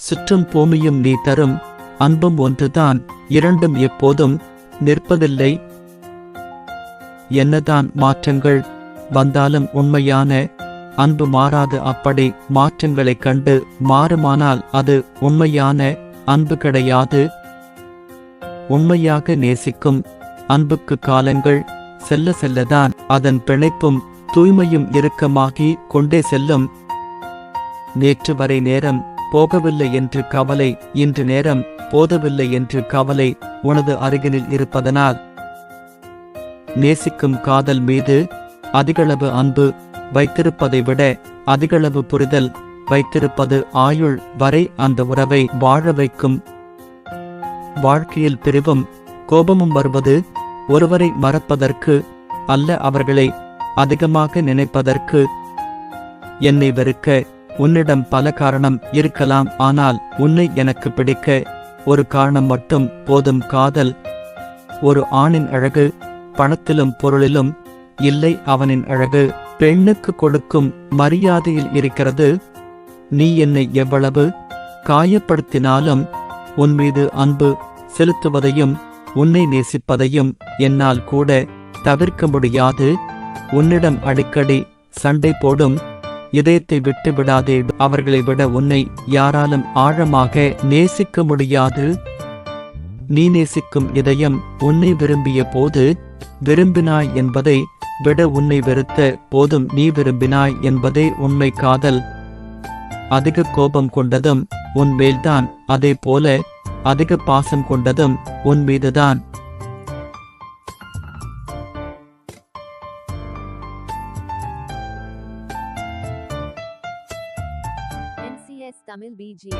சுற்றும் பூமியும் நீ தரும் அன்பும் ஒன்றுதான் இரண்டும் எப்போதும் நிற்பதில்லை. என்னதான் மாற்றங்கள் வந்தாலும் உண்மையான அன்பு மாறாது. அப்படி மாற்றங்களைக் கண்டு மாறுமானால் அது உண்மையான அன்பு கிடையாது. உண்மையாக நேசிக்கும் அன்புக்கு காலங்கள் செல்ல செல்லதான் அதன் பிணைப்பும் தூய்மையும் இறுக்கமாகி கொண்டே செல்லும். நேற்று வரை நேரம் போகவில்லை என்று கவலை இன்று நேரம் போதவில்லை என்று கவலை உனது அருகினில் இருப்பதனால். நேசிக்கும் காதல் மீது அதிகளவு அன்பு வைத்திருப்பதை விட அதிகளவு புரிதல் வைத்திருப்பது ஆயுள் வரை அந்த உறவை வாழ வைக்கும். வாழ்க்கையில் பிரிவும் கோபமும் வருவது ஒருவரை மறப்பதற்கு அல்ல அவர்களை அதிகமாக நினைப்பதற்கு. என்னை வெறுக்க உன்னிடம் பல காரணம் இருக்கலாம் ஆனால் உன்னை எனக்கு பிடிக்க ஒரு காரணம் மட்டும் போதும். காதல் ஒரு ஆணின் அழகு பணத்திலும் பொருளிலும் இல்லை அவனின் அழகு. பெண்ணுக்கு கொடுக்கும் மரியாதையில் இருக்கிறது. நீ என்னை எவ்வளவு காயப்படுத்தினாலும் உன் மீது அன்பு செலுத்துவதையும் உன்னை நேசிப்பதையும் என்னால் கூட தவிர்க்க முடியாது. உன்னிடம் அடிக்கடி சண்டை போடும் இதயத்தை விட்டு விடாதே. அவர்களை விட உன்னை யாராலும் ஆழமாக நேசிக்க முடியாது. நீ நேசிக்கும் இதயம் உன்னை விரும்பிய போது விரும்பினாய் என்பதை விட உன்னை வெறுத்த போதும் நீ விரும்பினாய் என்பதே உண்மை காதல். அதிக கோபம் கொண்டதும் உன் மேல்தான் அதே போல அதிக பாசம் கொண்டதும் உன் மீதுதான். तमिल बीजी